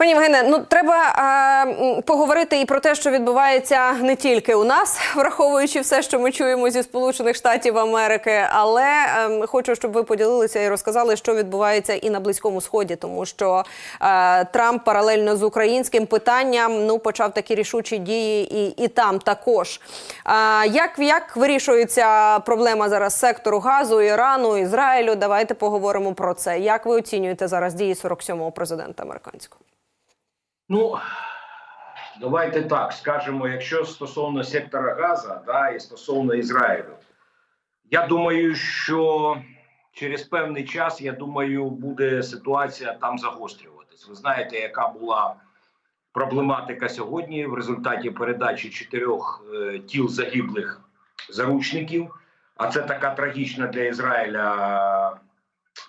Пані Євгене, ну треба е, поговорити і про те, що відбувається не тільки у нас, враховуючи все, що ми чуємо зі Сполучених Штатів Америки, але е, хочу, щоб ви поділилися і розказали, що відбувається і на Близькому Сході, тому що е, Трамп паралельно з українським питанням ну почав такі рішучі дії, і, і там також. Е, як, як вирішується проблема зараз сектору газу, Ірану, Ізраїлю? Давайте поговоримо про це. Як ви оцінюєте зараз дії 47-го президента американського? Ну, давайте так скажемо, якщо стосовно сектора Газа да, і стосовно Ізраїлю, я думаю, що через певний час, я думаю, буде ситуація там загострюватись. Ви знаєте, яка була проблематика сьогодні в результаті передачі чотирьох е, тіл загиблих заручників. А це така трагічна для Ізраїля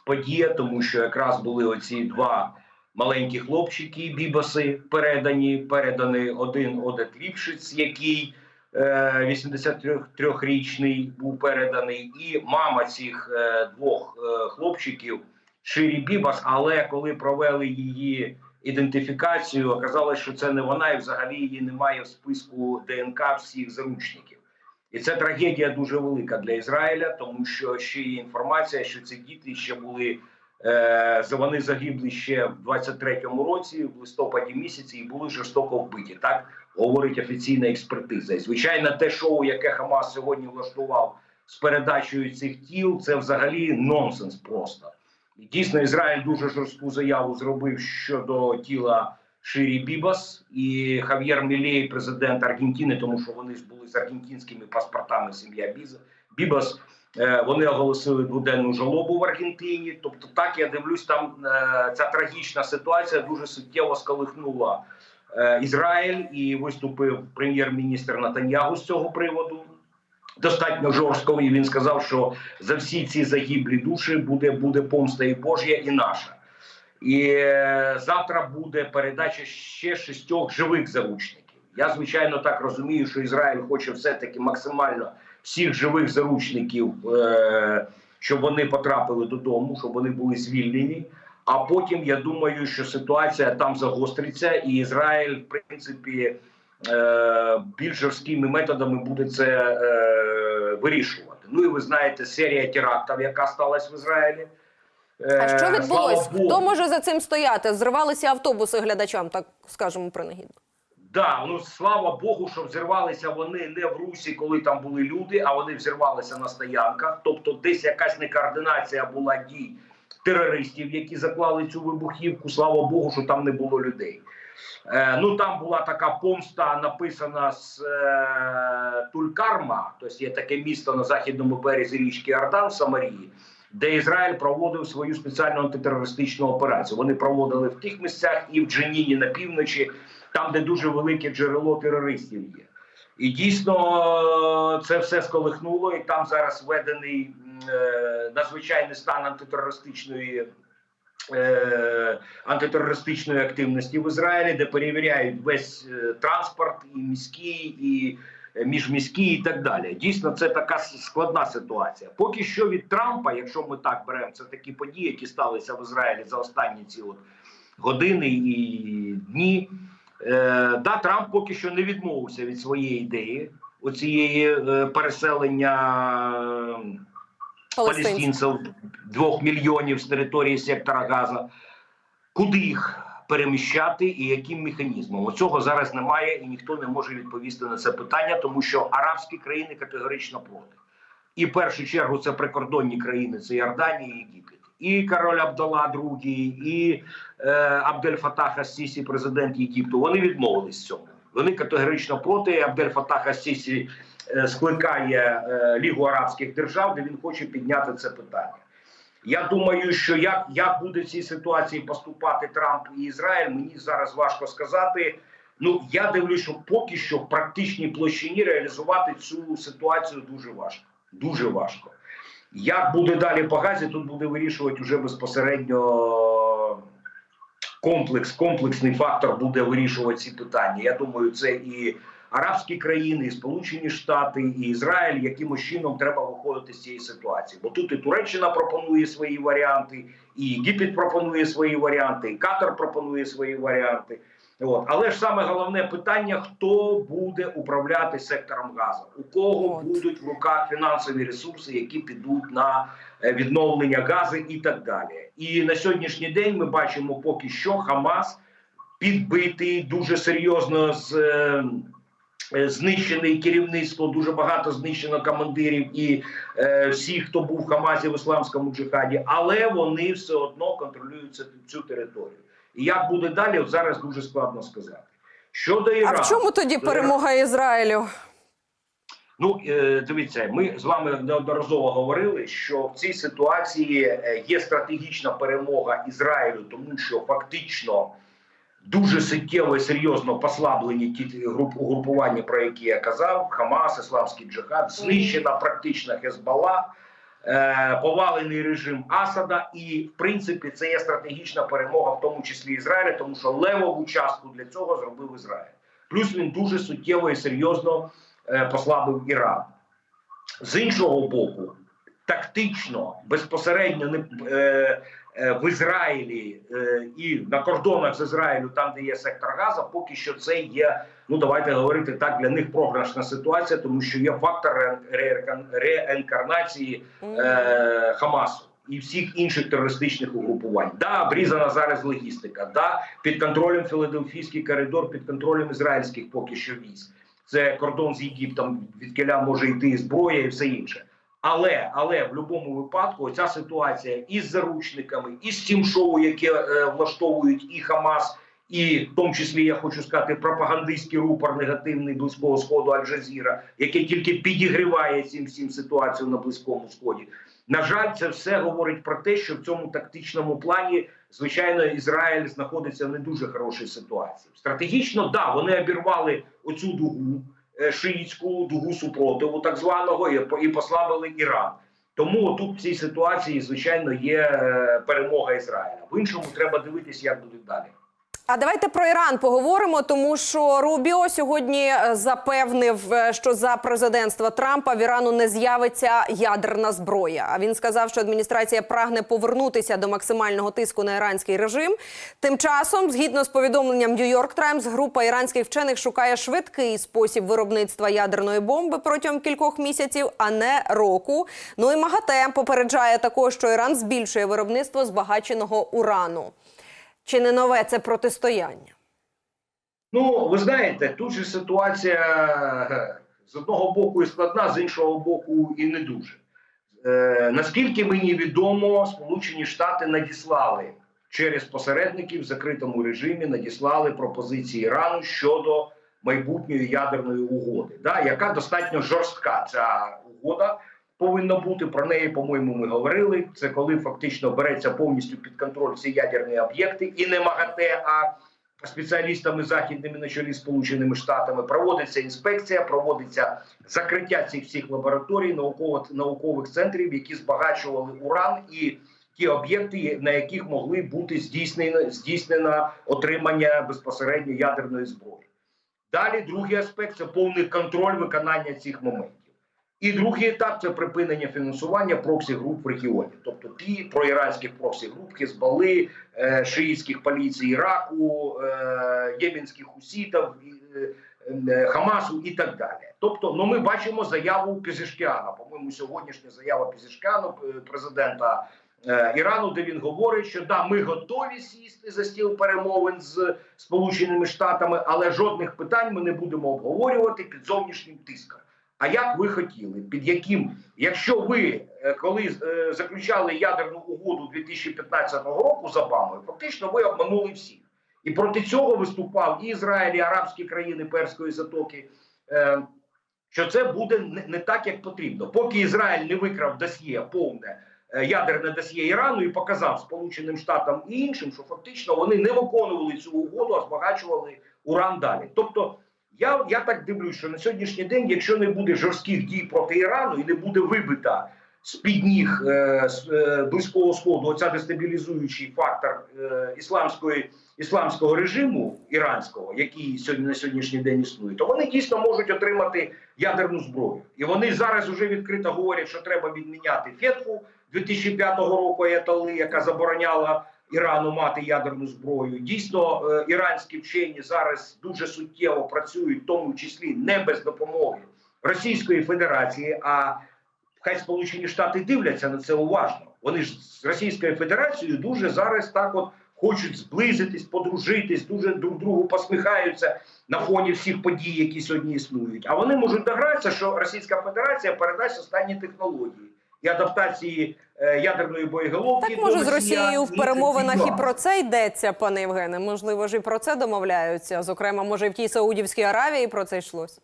подія, тому що якраз були оці два маленькі хлопчики, бібоси передані. Переданий один Одет Ліпшиц, який е, 83-річний був переданий, і мама цих е, двох е, хлопчиків Ширі Бібас. Але коли провели її ідентифікацію, оказалось, що це не вона, і взагалі її немає в списку ДНК всіх заручників. І це трагедія дуже велика для Ізраїля, тому що ще є інформація, що ці діти ще були е, вони загибли ще в 23-му році, в листопаді місяці, і були жорстоко вбиті. Так говорить офіційна експертиза. І звичайно, те шоу, яке Хамас сьогодні влаштував з передачею цих тіл, це взагалі нонсенс просто. І дійсно, Ізраїль дуже жорстку заяву зробив щодо тіла Ширі Бібас і Хав'єр Мілей, президент Аргентини, тому що вони ж були з аргентинськими паспортами сім'я. Бібас. Е, Вони оголосили дводенну жалобу в Аргентині. Тобто, так я дивлюсь, там е, ця трагічна ситуація дуже суттєво сколихнула е, Ізраїль і виступив прем'єр-міністр Натаньягу з цього приводу. Достатньо жорстко, і він сказав, що за всі ці загиблі душі буде, буде помста і Божя, і наша. І завтра буде передача ще шістьох живих заручників. Я звичайно так розумію, що Ізраїль хоче все-таки максимально всіх живих заручників, е, щоб вони потрапили додому, щоб вони були звільнені. А потім я думаю, що ситуація там загостриться, і Ізраїль, в принципі, е, більш жорсткими методами буде це е, вирішувати. Ну і ви знаєте, серія терактів, яка сталася в Ізраїлі. А що відбулось? Хто може за цим стояти? Зривалися автобуси глядачам, так скажемо принагідно. Да, ну слава Богу, що взірвалися вони не в Русі, коли там були люди, а вони взірвалися на стоянках. Тобто, десь якась некоординація була дій терористів, які заклали цю вибухівку. Слава Богу, що там не було людей. Е, ну там була така помста, написана з е, Тулькарма, тобто є таке місто на західному березі річки Ордан в Самарії, де Ізраїль проводив свою спеціальну антитерористичну операцію. Вони проводили в тих місцях і в Дженіні на півночі, там, де дуже велике джерело терористів є. І дійсно е, це все сколихнуло, і там зараз введений е, надзвичайний стан антитерористичної. е, Антитерористичної активності в Ізраїлі, де перевіряють весь е, транспорт, і міський, і е, міжміський, і так далі. Дійсно, це така складна ситуація. Поки що від Трампа, якщо ми так беремо, це такі події, які сталися в Ізраїлі за останні ці от години і дні. Е, да, Трамп поки що не відмовився від своєї ідеї оцієї е, переселення е, Палестинців. двох мільйонів з території сектора Газа. Куди їх переміщати і яким механізмом? Оцього зараз немає, і ніхто не може відповісти на це питання, тому що арабські країни категорично проти. І в першу чергу це прикордонні країни, це Йорданія і Єгипет. І король Абдалла II, і е, Абдель Фатах Ас-Сісі, президент Єгипту. Вони відмовились цьому. Вони категорично проти. Абдель Фатах Ас-Сісі е, скликає е, Лігу арабських держав, де він хоче підняти це питання. Я думаю, що як, як буде в цій ситуації поступати Трамп і Ізраїль, мені зараз важко сказати. Ну я дивлюсь, що поки що в практичній площині реалізувати цю ситуацію дуже важко. Дуже важко. Як буде далі по газі, тут буде вирішувати вже безпосередньо комплекс, комплексний фактор буде вирішувати ці питання. Я думаю, це і арабські країни, і Сполучені Штати і Ізраїль, якимось чином треба виходити з цієї ситуації. Бо тут і Туреччина пропонує свої варіанти, і Єгипет пропонує свої варіанти, і Катар пропонує свої варіанти. От. Але ж саме головне питання: хто буде управляти сектором газу? У кого От. будуть в руках фінансові ресурси, які підуть на е, відновлення газу і так далі. І на сьогоднішній день ми бачимо поки що Хамас підбитий дуже серйозно з. е, е, керівництво, дуже багато знищено командирів і е, всі, хто був в Хамасі в ісламському джихаді, але вони все одно контролюють цю територію. Як буде далі, от зараз дуже складно сказати. Щодо А в чому тоді перемога Ізраїлю? Ну е, дивіться, ми з вами неодноразово говорили, що в цій ситуації е, є стратегічна перемога Ізраїлю, тому що фактично дуже суттєво і серйозно послаблені ті груп угрупування, про які я казав: Хамас, Ісламський джихад, знищена практично Хезбалла, е, повалений режим Асада, і в принципі це є стратегічна перемога, в тому числі Ізраїля, тому що левову частку для цього зробив Ізраїль. Плюс він дуже суттєво і серйозно е, послабив Іран. З іншого боку, тактично, безпосередньо не, е, е, в Ізраїлі е, і на кордонах з Ізраїлю, там де є сектор Газа, поки що це є. Ну давайте говорити так для них програшна ситуація, тому що є фактор ре- ре- реінкарнації е, Хамасу. І всіх інших терористичних угрупувань. Да, обрізана зараз логістика. Да, під контролем Філадельфійський коридор, під контролем ізраїльських поки що військ. Це кордон з Єгиптом, від кіля може йти і зброя і все інше. Але але в будь-якому випадку ця ситуація із заручниками, і з тим шоу, яке е, влаштовують і Хамас, і в тому числі я хочу сказати пропагандистський рупор негативний близького сходу Аль-Джазіра, який тільки підігріває цим всім ситуацію на близькому сході. На жаль, це все говорить про те, що в цьому тактичному плані, звичайно, Ізраїль знаходиться в не дуже хорошій ситуації. Стратегічно, да, вони обірвали оцю дугу е, шиїцьку дугу супротиву, так званого, і послабили Іран. Тому тут в цій ситуації, звичайно, є е, перемога Ізраїля. В іншому треба дивитися, як буде далі. А давайте про Іран поговоримо, тому що Рубіо сьогодні е, запевнив, е, що за президентства Трампа в Ірану не з'явиться ядерна зброя. А він сказав, що адміністрація прагне повернутися до максимального тиску на іранський режим. Тим часом, згідно з повідомленням New York Times, група іранських вчених шукає швидкий спосіб виробництва ядерної бомби протягом кількох місяців, а не року. Ну і МАГАТЕ попереджає також, що Іран збільшує виробництво збагаченого урану. Чи не нове це протистояння? Ну, ви знаєте, тут же ситуація е, з одного боку і складна, з іншого боку, і не дуже. Е, наскільки мені відомо, Сполучені Штати надіслали через посередників в закритому режимі, надіслали пропозиції Ірану щодо майбутньої ядерної угоди, да, яка достатньо жорстка ця угода. Повинна бути про неї, по-моєму, ми говорили. Це коли фактично береться повністю під контроль всі ядерні об'єкти, і не МАГАТЕ, а спеціалістами західними на чолі Сполученими Штатами проводиться інспекція, проводиться закриття цих всіх лабораторій, наукових наукових центрів, які збагачували уран і ті об'єкти, на яких могли бути здійснено здійснено отримання безпосередньо ядерної зброї. Далі другий аспект це повний контроль виконання цих моментів. І другий етап це припинення фінансування проксі груп в регіоні, тобто ті проіранських проксі груп, Хезбали, е, шиїтських поліцій Іраку, е, єменських хусітів, е, Хамасу і так далі. Тобто, ну ми бачимо заяву Пізишкіана. По-моєму, сьогоднішня заява Пізишкіану, е, президента Ірану, де він говорить, що да, ми готові сісти за стіл перемовин з Сполученими Штатами, але жодних питань ми не будемо обговорювати під зовнішнім тиском. А як ви хотіли? Під яким, якщо ви е, коли е, заключали ядерну угоду 2015 року з Обамою, фактично ви обманули всіх, і проти цього виступав і Ізраїль, і арабські країни Перської затоки. Е, що це буде не, так, як потрібно. Поки Ізраїль не викрав досьє повне ядерне досьє Ірану і показав Сполученим Штатам і іншим, що фактично вони не виконували цю угоду, а збагачували уран далі. Тобто, я, я так дивлюсь, що на сьогоднішній день, якщо не буде жорстких дій проти Ірану і не буде вибита з-під ніг е, з, е, близького сходу, оця дестабілізуючий фактор е, ісламської ісламського режиму іранського, який сьогодні на сьогоднішній день існує, то вони дійсно можуть отримати ядерну зброю. І вони зараз вже відкрито говорять, що треба відміняти фетху 2005 року Аятолли, яка забороняла Ірану мати ядерну зброю. Дійсно, е, іранські вчені зараз дуже суттєво працюють, в тому числі не без допомоги Російської Федерації. А хай Сполучені Штати дивляться на це уважно. Вони ж з Російською Федерацією дуже зараз так от хочуть зблизитись, подружитись, дуже друг другу посміхаються на фоні всіх подій, які сьогодні існують. А вони можуть догратися, що Російська Федерація передасть останні технології і адаптації е, ядерної боєголовки. Так може з Росією в перемовинах і про це йдеться, пане Євгене. Можливо, ж і про це домовляються. Зокрема, може, і в тій Саудівській Аравії про це йшлось.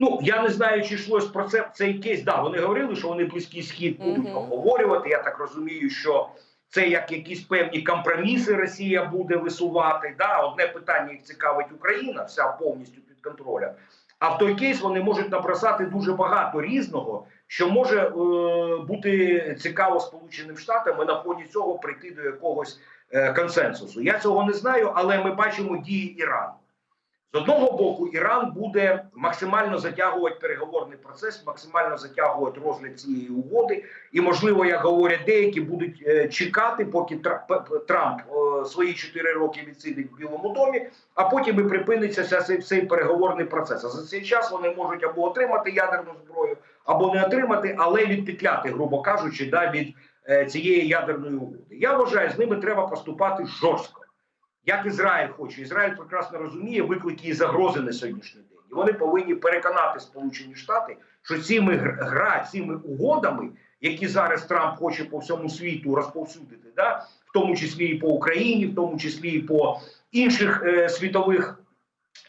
Ну я не знаю, чи йшлось про це цей кейс. Да, вони говорили, що вони близький схід будуть Мгм. обговорювати. Я так розумію, що це як якісь певні компроміси Росія буде висувати. Да, одне питання їх цікавить Україна, вся повністю під контролем. А в той кейс вони можуть набросати дуже багато різного, що може е, бути цікаво Сполученим Штатам і на фоні цього прийти до якогось е, консенсусу. Я цього не знаю, але ми бачимо дії Ірану. З одного боку, Іран буде максимально затягувати переговорний процес, максимально затягувати розгляд цієї угоди, і можливо, як говорять деякі, будуть е, чекати, поки Трамп е, свої 4 роки відсидить в Білому домі, а потім і припиниться цей, цей переговорний процес. А за цей час вони можуть або отримати ядерну зброю, або не отримати, але відпетляти, грубо кажучи, да, від е, цієї ядерної угоди. Я вважаю, з ними треба поступати жорстко як Ізраїль хоче. Ізраїль прекрасно розуміє виклики і загрози на сьогоднішній день. І вони повинні переконати Сполучені Штати, що цими гра, цими угодами, які зараз Трамп хоче по всьому світу розповсюдити, да, в тому числі і по Україні, в тому числі і по інших е, світових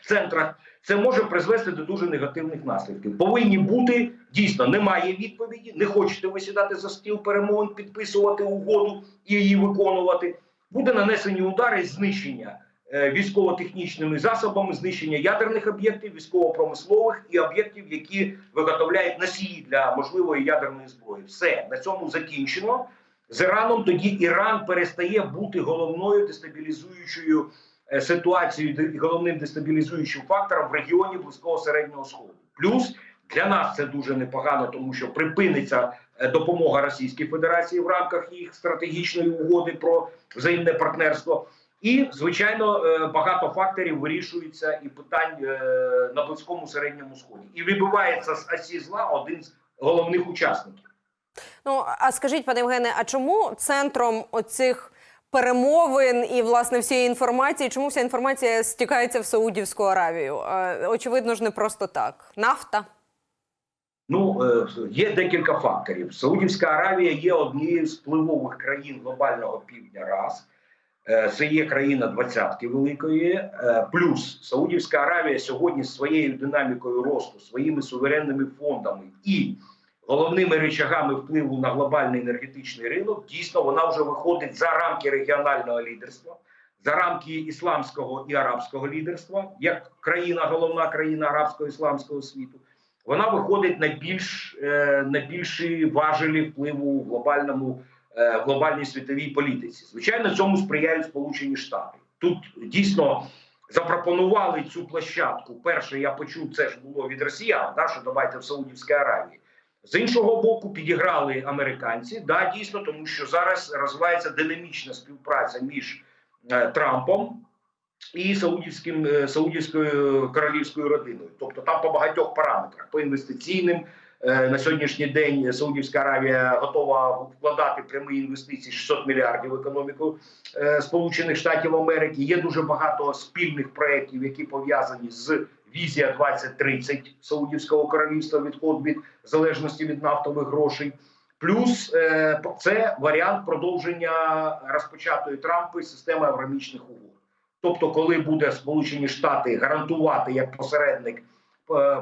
центрах, це може призвести до дуже негативних наслідків. Повинні бути дійсно немає відповіді. Не хочете ви сідати за стіл перемовин, підписувати угоду і її виконувати буде нанесені удари знищення е, військово-технічними засобами, знищення ядерних об'єктів, військово-промислових і об'єктів, які виготовляють носії для можливої ядерної зброї. Все на цьому закінчено. З Іраном тоді Іран перестає бути головною дестабілізуючою е, ситуацією де- головним дестабілізуючим фактором в регіоні близького середнього сходу. Плюс для нас це дуже непогано, тому що припиниться е, допомога Російській Федерації в рамках їх стратегічної угоди про взаємне партнерство. І звичайно е, багато факторів вирішується і питань на близькому середньому сході. І вибивається з осі зла один з головних учасників. Ну а скажіть, пане Євгене, а чому центром оцих перемовин і власне всієї інформації, чому вся інформація стікається в Саудівську Аравію? Е, Очевидно ж, не просто так. Нафта. Ну е, є декілька факторів. Саудівська Аравія є однією з впливових країн глобального півдня. Раз Е, це є країна двадцятки великої. Плюс Саудівська Аравія сьогодні своєю динамікою росту, своїми суверенними фондами і головними речагами впливу на глобальний енергетичний ринок. Дійсно, вона вже виходить за рамки регіонального лідерства. За рамки ісламського і арабського лідерства, як країна, головна країна арабського ісламського світу, вона виходить на більш е, на більші важелі впливу в глобальному е, в глобальній світовій політиці. Звичайно, цьому сприяють Сполучені Штати. Тут дійсно запропонували цю площадку. Перше, я почув, це ж було від росіян, да, що давайте в Саудівській Аравії. З іншого боку, підіграли американці. Да, дійсно, тому що зараз розвивається динамічна співпраця між е, Трампом і Саудівським е, Саудівською королівською родиною. Тобто там по багатьох параметрах, по інвестиційним. Е, На сьогоднішній день Саудівська Аравія готова вкладати прямі інвестиції 600 мільярдів в економіку е, Сполучених Штатів Америки. Є дуже багато спільних проєктів, які пов'язані з візія 2030 Саудівського королівства. Відход від залежності від нафтових грошей. Плюс е, це варіант продовження розпочатої Трампи системи аврамічних угод. Тобто, коли буде Сполучені Штати гарантувати як посередник е,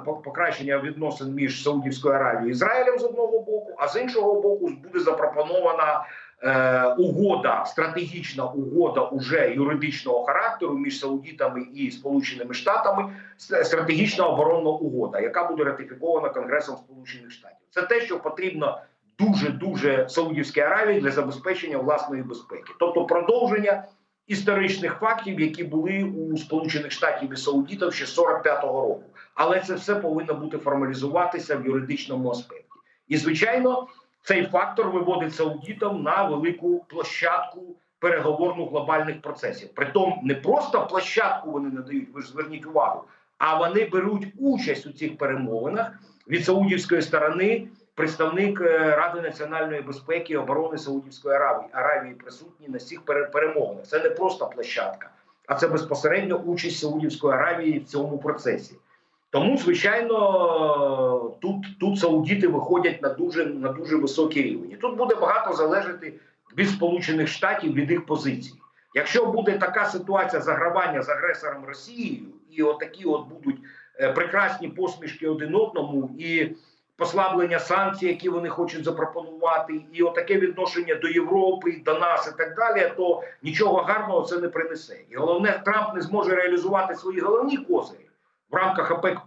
по- покращення відносин між Саудівською Аравією і Ізраїлем з одного боку, а з іншого боку, буде запропонована угода, стратегічна угода уже юридичного характеру між Саудітами і Сполученими Штатами, стратегічна оборонна угода, яка буде ратифікована Конгресом Сполучених Штатів. Це те, що потрібно дуже дуже Саудівській Аравії для забезпечення власної безпеки, тобто продовження історичних фактів, які були у Сполучених Штатів і Саудітів ще з 45-го року. Але це все повинно бути формалізуватися в юридичному аспекті. І звичайно, цей фактор виводить саудітів на велику площадку переговорну глобальних процесів. Притом не просто площадку вони надають, ви ж зверніть увагу, а вони беруть участь у цих перемовинах від саудівської сторони. Представник е, Ради національної безпеки і оборони Саудівської Аравії Аравії присутній на всіх пере- перемовинах. Це не просто площадка, а це безпосередньо участь Саудівської Аравії в цьому процесі. Тому, звичайно, тут, тут саудіти виходять на дуже на дуже високий рівень. Тут буде багато залежати від Сполучених Штатів від їх позицій. Якщо буде така ситуація загравання з агресором Росією, і отакі от будуть е, прекрасні посмішки один одному, і послаблення санкцій, які вони хочуть запропонувати, і отаке відношення до Європи, до нас, і так далі, то нічого гарного це не принесе. І головне, Трамп не зможе реалізувати свої головні козирі в рамках ОПЕК+.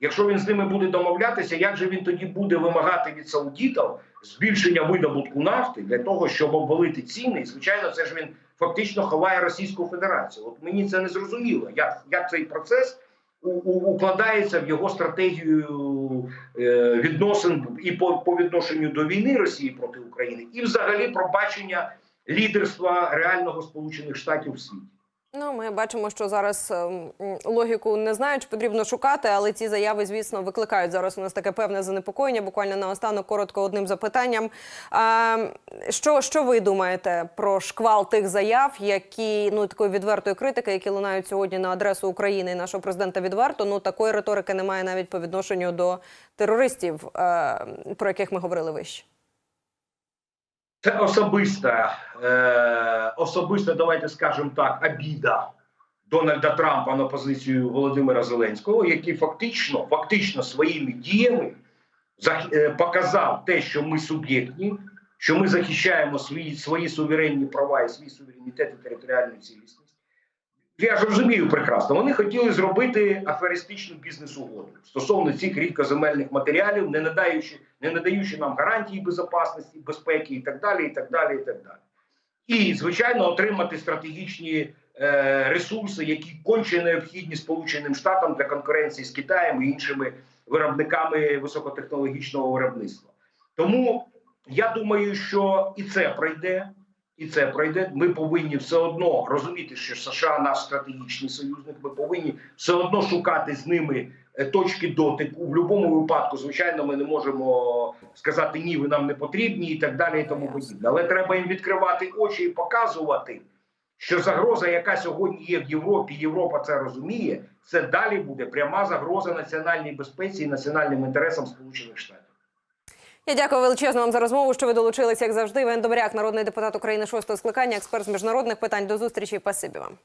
Якщо він з ними буде домовлятися, як же він тоді буде вимагати від саудітів збільшення видобутку нафти для того, щоб обвалити ціни? І звичайно, це ж він фактично ховає Російську Федерацію. От мені це не зрозуміло, як, як цей процес у, у, укладається в його стратегію е, відносин і по, по відношенню до війни Росії проти України, і взагалі про бачення лідерства реального Сполучених Штатів в світі. Ну, ми бачимо, що зараз ем, логіку не знаю, чи потрібно шукати, але ці заяви, звісно, викликають зараз у нас таке певне занепокоєння. Буквально наостанок коротко одним запитанням. А, що, що ви думаєте про шквал тих заяв, які ну такої відвертої критики, які лунають сьогодні на адресу України і нашого президента відверто? Ну такої риторики немає навіть по відношенню до терористів, е, про яких ми говорили вище. Це особиста, е, особиста, давайте скажемо так, обіда Дональда Трампа на позицію Володимира Зеленського, який фактично, фактично своїми діями зах- е, показав те, що ми суб'єктні, що ми захищаємо свої, свої суверенні права і свій суверенітет і територіальну цілісність. Я ж розумію прекрасно. Вони хотіли зробити аферистичну бізнес-угоду стосовно цих рідкоземельних матеріалів, не надаючи, не надаючи нам гарантії безпечності, безпеки і так далі. І так далі, і так далі. І, звичайно, отримати стратегічні е, ресурси, які конче необхідні Сполученим Штатам для конкуренції з Китаєм і іншими виробниками високотехнологічного виробництва. Тому я думаю, що і це пройде. І це пройде. Ми повинні все одно розуміти, що США наш стратегічний союзник. Ми повинні все одно шукати з ними е, точки дотику. В будь-якому випадку, звичайно, ми не можемо сказати ні, ви нам не потрібні і так далі, і тому подібне. Але треба їм відкривати очі і показувати, що загроза, яка сьогодні є в Європі, Європа це розуміє. Це далі буде пряма загроза національній безпеці і національним інтересам Сполучених Штатів. Я дякую величезно вам за розмову. Що ви долучилися, як завжди. Вен Добряк, народний депутат України шостого скликання, експерт з міжнародних питань. До зустрічі. і Спасибі вам.